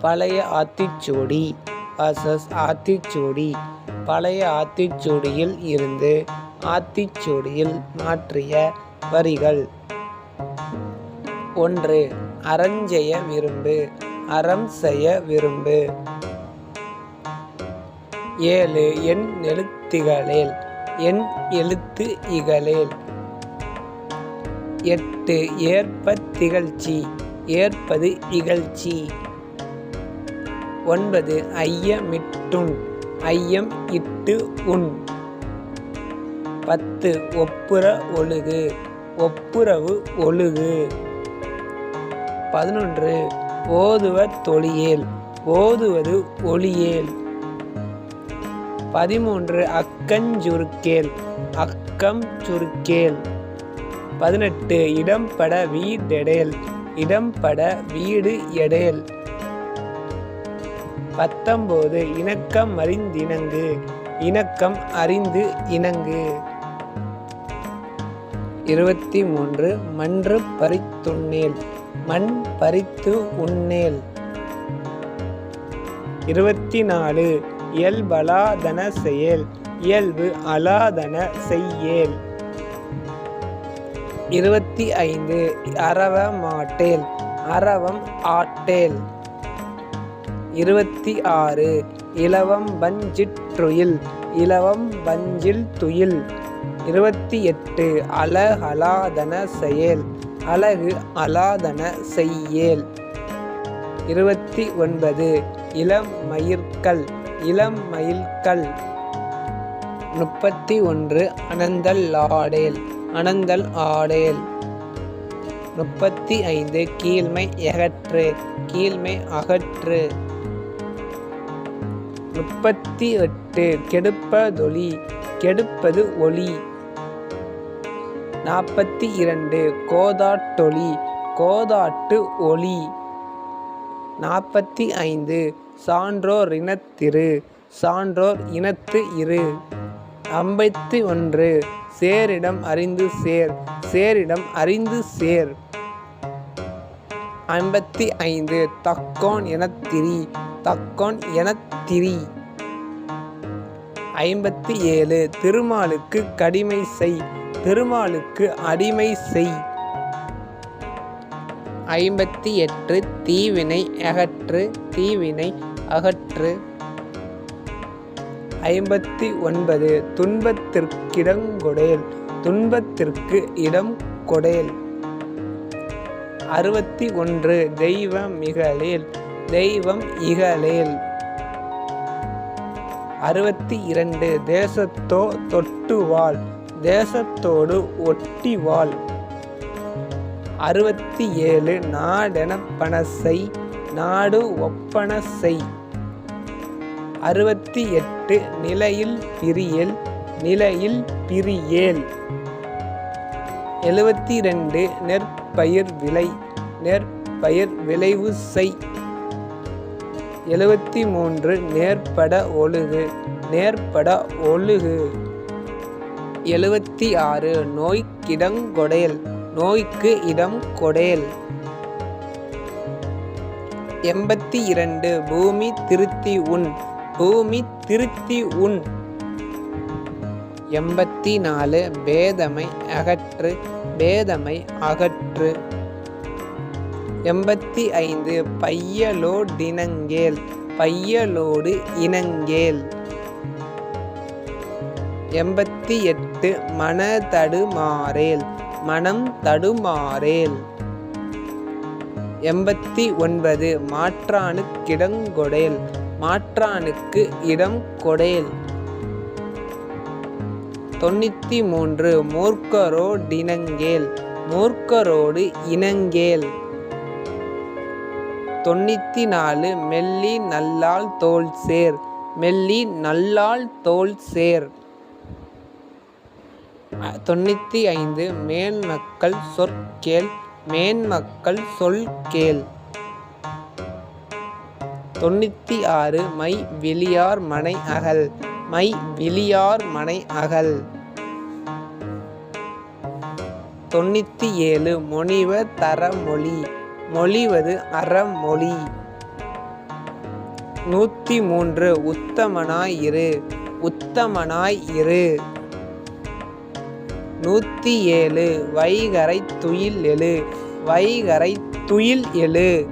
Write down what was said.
பழைய ஆத்திச்சூடி. வர்சஸ் ஆத்திச்சூடி. பழைய ஆத்திச்சூடியில் இருந்து ஆத்திச்சூடியில் மாற்றிய வரிகள். ஒன்று அறஞ்செய விரும்பு அறம் செய்ய விரும்பு. ஏழு என் எழுத்துகளில் என் எழுத்து இகழேல். எட்டு ஏற்ப திகழ்ச்சி ஏற்பது இகழ்ச்சி. ஒன்பது ஐயமிட்டுண் ஐயம் இட்டு உண் பத்து ஒப்புர ஒழுகு ஒப்புரவு ஒழுகு. பதினொன்று ஓதுவ தொழியேல் ஓதுவது ஒளியேல். பதிமூன்று அக்கஞ்சுருக்கேல் அக்கம் சுருக்கேல். பதினெட்டு இடம்பட வீடெடேல் இடம்பட வீடு எடேல். பத்தொம்போது இணக்கம் அறிந்திணங்கு. இணக்கம் அறிந்து இணங்கு. இருபத்தி மூன்று மன்று பறித்துண்ணேல். மண் பறித்து உண்ணேல். இருபத்தி நாலு இயல்பலாதன செயல். இயல்பு அலாதன செய்யேல். இருபத்தி ஐந்து அறவ மாட்டேல். அறவம் ஆட்டேல். இருபத்தி ஆறு. இலவம் பஞ்சிற்றுயில் இலவம் பஞ்சில் துயில். இருபத்தி எட்டு. அலகலாதன செயல். அழகு அலாதன செய்யேல். இருபத்தி ஒன்பது. இளம் மயிர்கள் இளம் மயில்கள் முப்பத்தி ஒன்று. அனந்தல் ஆடேல். அனந்தல் ஆடேல். முப்பத்தி ஐந்து. கீழ்மை எகற்று கீழ்மை அகற்று. முப்பத்தி எட்டு கெடுப்பதொளி கெடுப்பது ஒளி நாற்பத்தி இரண்டு கோதாட்டொளி கோதாட்டு ஒளி நாற்பத்தி ஐந்து சான்றோர் இனத்திரு சான்றோர் இனத்து இரு. ஐம்பத்தி ஒன்று சேரிடம் அறிந்து சேர் சேரிடம் அறிந்து சேர். ஐம்பத்தி ஐந்து தக்கோன் இனத்திரி தக்கோன் எனத்திரி ஐம்பத்தி ஏழு திருமாலுக்கு கடிமை செய். திருமாலுக்கு அடிமை செய். ஐம்பத்தி எட்டு தீவினை அகற்று. தீவினை அகற்று. ஐம்பத்தி ஒன்பது துன்பத்திற்கிடங்கொடேல் துன்பத்திற்கு இடம் கொடேல். அறுபத்தி ஒன்று தெய்வ இகழேல் தெய்வம் இகலேல் அறுபத்தி இரண்டு தேசத்தோ தொட்டு வாழ். தேசத்தோடு ஒட்டி வாழ். அறுபத்தி ஏழு நாடென பணசை நாடு ஒப்பன செய். அறுபத்தி எட்டு நிலையில் பிரியல். நிலையில் பிரியேல். எழுபத்தி ரெண்டு நெற்பயிர் விலை. நெற்பயிர் விளைவு செய். எழுபத்தி மூன்று நேர்பட ஒழுகு நேர்பட ஒழுகு. எழுபத்தி ஆறு நோய்க்கிடங்கொடேல் நோய்க்கு இடம் கொடேல் எண்பத்தி இரண்டு பூமி திருத்தி உன் பூமி திருத்தி உன். எண்பத்தி நாலு பேதமை அகற்று பேதமை அகற்று. எண்பத்தி ஐந்து பையலோடினங்கேல் பையலோடு இனங்கேல். எண்பத்தி எட்டு மன தடுமாறேல் மனம் தடுமாறேல். எண்பத்தி ஒன்பது மாற்றானுக்கிடங்கொடேல் மாற்றானுக்கு இடம் கொடேல். தொண்ணூற்றி மூன்று மூர்க்கரோடினங்கேல் மூர்க்கரோடு இனங்கேல். தொண்ணூற்றி நாலு மெல்லி நல்லால் தோல் சேர். மெல்லி நல்லால் தோல் சேர். தொண்ணூற்றி ஐந்து மேன்மக்கள் சொற்கேள் மேன்மக்கள் சொல் கேள். தொண்ணூற்றி ஆறு மை விழியார் மனை அகல். மை விழியார் மனை அகல். தொண்ணூற்றி ஏழு மொழிவ தரமொழி. மொழிவது அறமொழி. நூற்றி மூன்று உத்தமனாய் இரு உத்தமனாய் இரு. நூற்றி ஏழு வைகரை துயில் எழு வைகரை துயில் எழு.